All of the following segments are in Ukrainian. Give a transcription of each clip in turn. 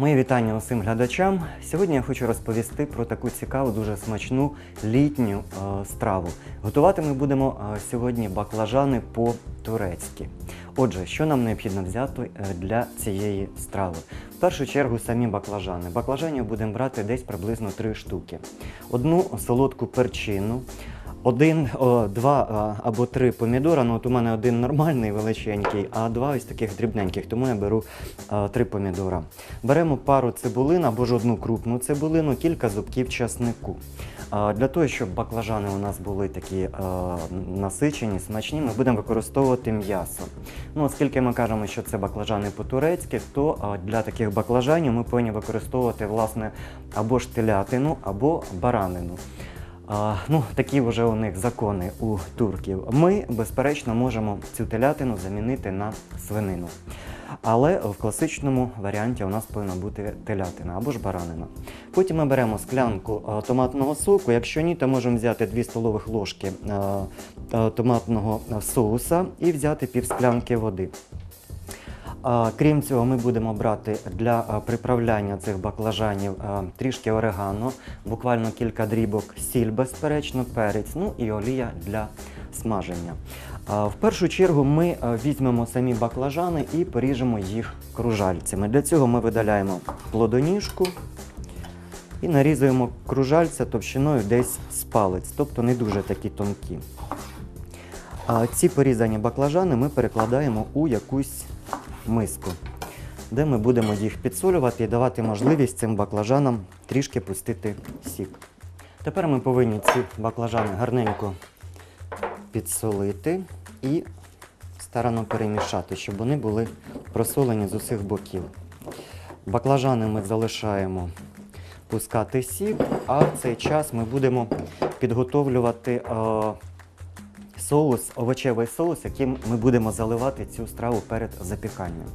вітання усім глядачам. Сьогодні я хочу розповісти про таку цікаву, дуже смачну літню е, страву. Готувати ми будемо е, сьогодні баклажани по-турецьки. Отже, що нам необхідно взяти е, для цієї страви? В першу чергу самі баклажани. Баклажанів будемо брати десь приблизно 3 штуки. Одну солодку перчину, один, о, два або три помідора. Ну, от у мене один нормальний величенький, а два ось таких дрібненьких, тому я беру а, три помідора. Беремо пару цибулин або ж одну крупну цибулину, кілька зубків часнику. Для того, щоб баклажани у нас були такі а, насичені, смачні, ми будемо використовувати м'ясо. Ну, оскільки ми кажемо, що це баклажани по-турецьки, то а, для таких баклажанів ми повинні використовувати власне або ж телятину, або баранину. Ну, такі вже у них закони у турків. Ми, безперечно, можемо цю телятину замінити на свинину. Але в класичному варіанті у нас повинна бути телятина або ж баранина. Потім ми беремо склянку томатного соку. Якщо ні, то можемо взяти 2 столових ложки томатного соуса і взяти пів склянки води. Крім цього, ми будемо брати для приправляння цих баклажанів трішки орегано, буквально кілька дрібок, сіль, безперечно, перець, ну і олія для смаження. В першу чергу ми візьмемо самі баклажани і поріжемо їх кружальцями. Для цього ми видаляємо плодоніжку і нарізуємо кружальця товщиною десь з палець, тобто не дуже такі тонкі. Ці порізані баклажани ми перекладаємо у якусь миску, де ми будемо їх підсолювати і давати можливість цим баклажанам трішки пустити сік. Тепер ми повинні ці баклажани гарненько підсолити і старано перемішати, щоб вони були просолені з усіх боків. Баклажани ми залишаємо пускати сік, а в цей час ми будемо підготовлювати е, соус, овочевий соус, яким ми будемо заливати цю страву перед запіканням.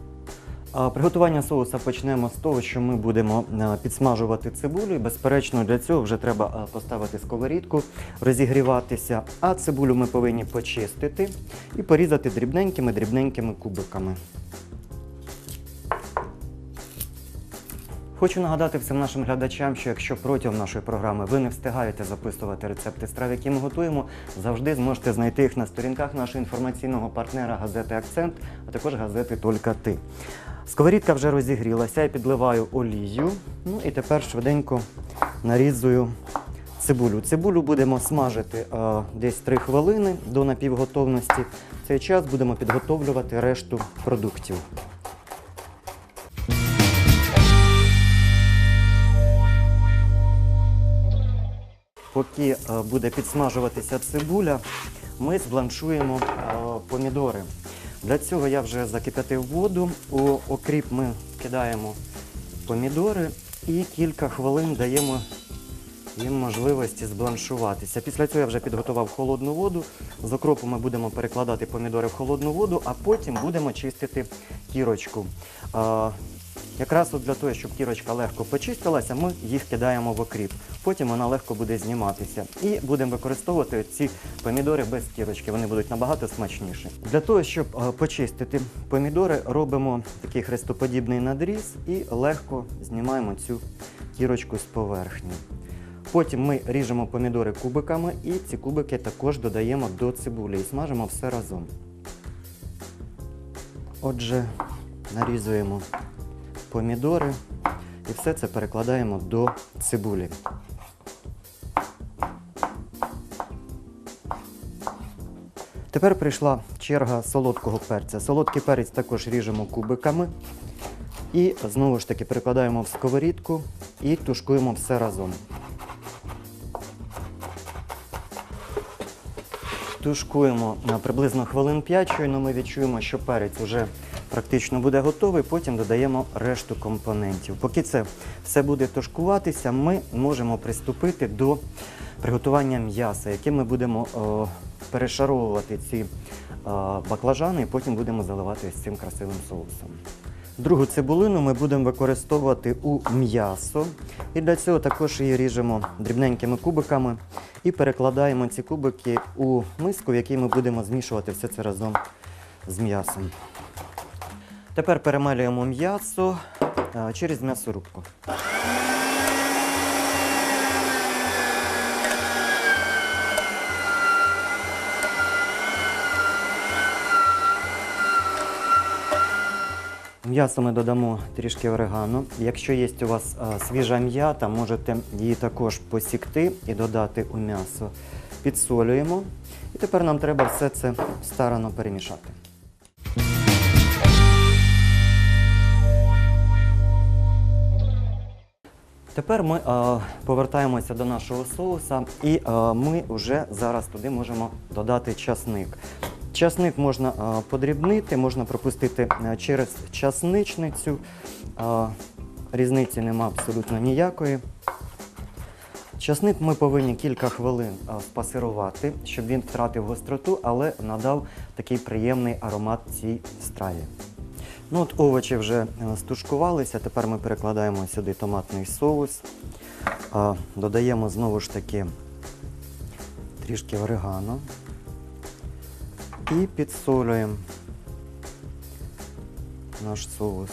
Приготування соуса почнемо з того, що ми будемо е, підсмажувати цибулю. І, безперечно, для цього вже треба е, поставити сковорідку, розігріватися. А цибулю ми повинні почистити і порізати дрібненькими-дрібненькими кубиками. Хочу нагадати всім нашим глядачам, що якщо протягом нашої програми ви не встигаєте записувати рецепти страв, які ми готуємо, завжди зможете знайти їх на сторінках нашого інформаційного партнера газети Акцент, а також газети Тільки ти. Сковорідка вже розігрілася, я підливаю олію. Ну і тепер швиденько нарізую цибулю. Цибулю будемо смажити е, десь 3 хвилини до напівготовності. В цей час будемо підготовлювати решту продуктів. Поки е, буде підсмажуватися цибуля, ми збланшуємо е, помідори. Для цього я вже закип'ятив воду. У окріп ми кидаємо помідори і кілька хвилин даємо їм можливості збланшуватися. Після цього я вже підготував холодну воду. З окропу ми будемо перекладати помідори в холодну воду, а потім будемо чистити кірочку. Якраз от для того, щоб кірочка легко почистилася, ми їх кидаємо в окріп. Потім вона легко буде зніматися. І будемо використовувати ці помідори без кірочки. Вони будуть набагато смачніші. Для того, щоб е, почистити помідори, робимо такий хрестоподібний надріз і легко знімаємо цю кірочку з поверхні. Потім ми ріжемо помідори кубиками і ці кубики також додаємо до цибулі і смажимо все разом. Отже, нарізуємо помідори і все це перекладаємо до цибулі. Тепер прийшла черга солодкого перця. Солодкий перець також ріжемо кубиками і знову ж таки перекладаємо в сковорідку і тушкуємо все разом. Тушкуємо на приблизно хвилин 5, щойно ми відчуємо, що перець вже практично буде готовий, потім додаємо решту компонентів. Поки це все буде тушкуватися, ми можемо приступити до приготування м'яса, яким ми будемо о, перешаровувати ці о, баклажани і потім будемо заливати ось цим красивим соусом. Другу цибулину ми будемо використовувати у м'ясо. І для цього також її ріжемо дрібненькими кубиками і перекладаємо ці кубики у миску, в якій ми будемо змішувати все це разом з м'ясом. Тепер перемалюємо м'ясо через м'ясорубку. М'ясо ми додамо трішки орегано. Якщо є у вас свіжа м'ята, можете її також посікти і додати у м'ясо. Підсолюємо. І тепер нам треба все це старано перемішати. Тепер ми е, повертаємося до нашого соуса, і е, ми вже зараз туди можемо додати часник. Часник можна е, подрібнити, можна пропустити е, через часничницю. Е, різниці нема абсолютно ніякої. Часник ми повинні кілька хвилин е, спасирувати, щоб він втратив гостроту, але надав такий приємний аромат цій страві. Ну от овочі вже е, стушкувалися, тепер ми перекладаємо сюди томатний соус, додаємо знову ж таки трішки орегано і підсолюємо наш соус.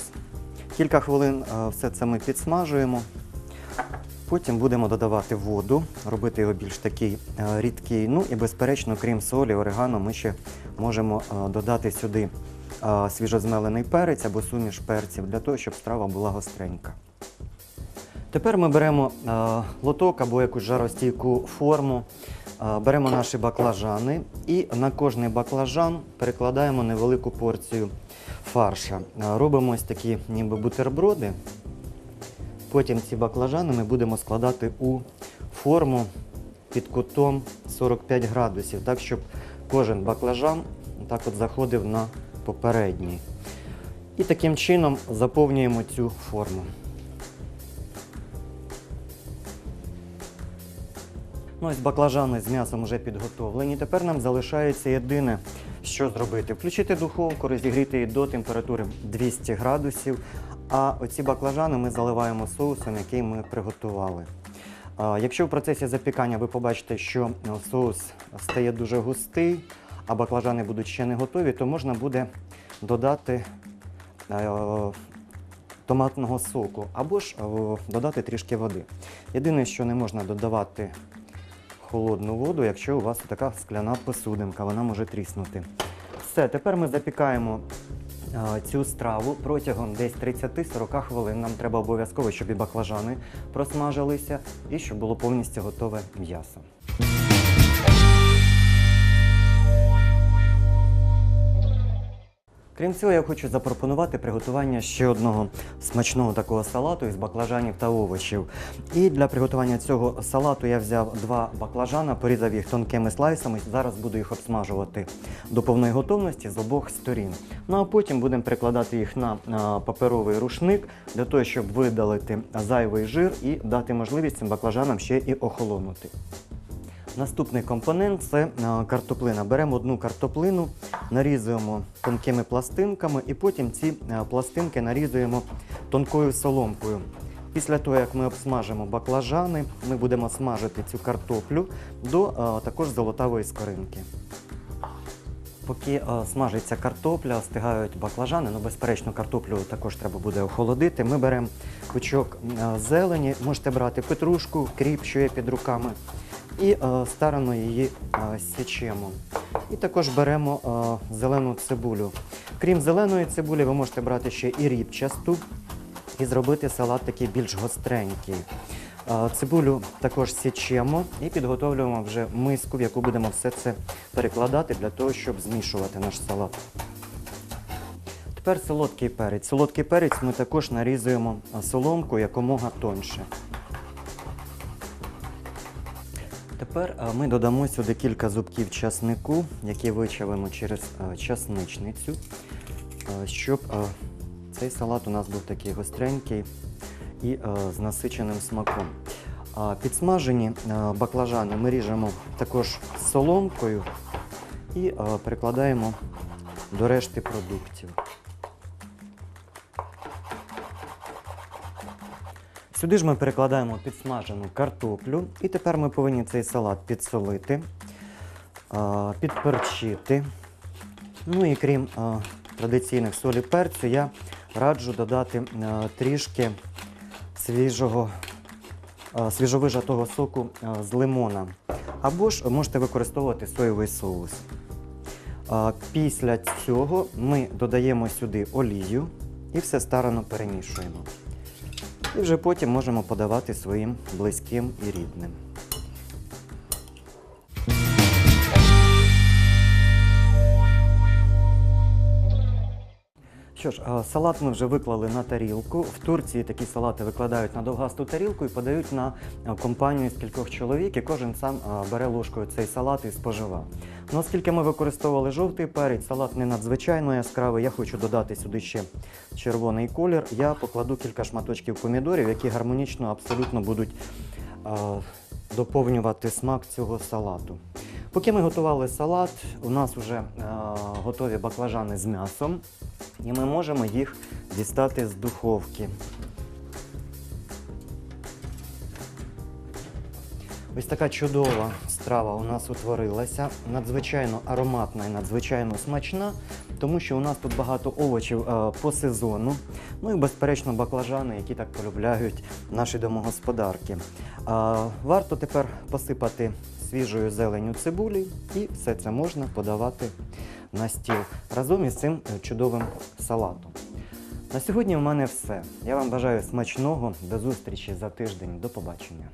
Кілька хвилин е, все це ми підсмажуємо. Потім будемо додавати воду, робити його більш такий е, рідкий. Ну і безперечно, крім солі, орегано, ми ще можемо додати сюди свіжозмелений перець або суміш перців для того, щоб страва була гостренька. Тепер ми беремо лоток або якусь жаростійку форму, беремо наші баклажани і на кожний баклажан перекладаємо невелику порцію фарша. Робимо ось такі ніби бутерброди. Потім ці баклажани ми будемо складати у форму під кутом 45 градусів, так щоб кожен баклажан так от заходив на попередній. І таким чином заповнюємо цю форму. Ну, ось баклажани з м'ясом вже підготовлені. Тепер нам залишається єдине, що зробити. Включити духовку, розігріти її до температури 200 градусів. А оці баклажани ми заливаємо соусом, який ми приготували. Якщо в процесі запікання ви побачите, що ну, соус стає дуже густий, а баклажани будуть ще не готові, то можна буде додати е, томатного соку або ж е, додати трішки води. Єдине, що не можна додавати холодну воду, якщо у вас така скляна посудинка, вона може тріснути. Все, тепер ми запікаємо е, цю страву протягом десь 30-40 хвилин. Нам треба обов'язково, щоб і баклажани просмажилися і щоб було повністю готове м'ясо. Крім цього, я хочу запропонувати приготування ще одного смачного такого салату із баклажанів та овочів. І для приготування цього салату я взяв два баклажана, порізав їх тонкими слайсами. Зараз буду їх обсмажувати до повної готовності з обох сторін. Ну а потім будемо прикладати їх на паперовий рушник для того, щоб видалити зайвий жир і дати можливість цим баклажанам ще і охолонути. Наступний компонент це е, картоплина. Беремо одну картоплину, нарізуємо тонкими пластинками і потім ці е, пластинки нарізуємо тонкою соломкою. Після того, як ми обсмажимо баклажани, ми будемо смажити цю картоплю до е, також золотавої скоринки. Поки е, смажиться картопля, остигають баклажани, ну безперечно, картоплю також треба буде охолодити. Ми беремо пучок зелені, можете брати петрушку, кріп, що є під руками, і е, старано її е, січемо. І також беремо е, зелену цибулю. Крім зеленої цибулі, ви можете брати ще і рібчасту і зробити салат такий більш гостренький. Цибулю також січемо і підготовлюємо вже миску, в яку будемо все це перекладати для того, щоб змішувати наш салат. Тепер солодкий перець. Солодкий перець ми також нарізуємо соломкою якомога тоньше. Тепер е, ми додамо сюди кілька зубків часнику, які вичавимо через е, часничницю, е, щоб цей салат у нас був такий гостренький і з насиченим смаком. Підсмажені баклажани ми ріжемо також соломкою і перекладаємо до решти продуктів. Сюди ж ми перекладаємо підсмажену картоплю, і тепер ми повинні цей салат підсолити, підперчити. Ну і крім традиційних солі перцю, я раджу додати трішки свіжого, свіжовижатого соку з лимона. Або ж можете використовувати соєвий соус. Після цього ми додаємо сюди олію і все старано перемішуємо. І вже потім можемо подавати своїм близьким і рідним. Що ж, салат ми вже виклали на тарілку. В Турції такі салати викладають на довгасту тарілку і подають на компанію з кількох чоловік, і кожен сам бере ложкою цей салат і споживає. Ну, оскільки ми використовували жовтий перець, салат не надзвичайно яскравий, я хочу додати сюди ще червоний колір. Я покладу кілька шматочків помідорів, які гармонічно абсолютно будуть доповнювати смак цього салату. Поки ми готували салат, у нас вже е, готові баклажани з м'ясом, і ми можемо їх дістати з духовки. Ось така чудова страва у нас утворилася, надзвичайно ароматна і надзвичайно смачна, тому що у нас тут багато овочів е, по сезону. Ну і безперечно баклажани, які так полюбляють наші домогосподарки. А, варто тепер посипати свіжою зеленю цибулі, і все це можна подавати на стіл разом із цим е, чудовим салатом. На сьогодні в мене все. Я вам бажаю смачного. До зустрічі за тиждень. До побачення.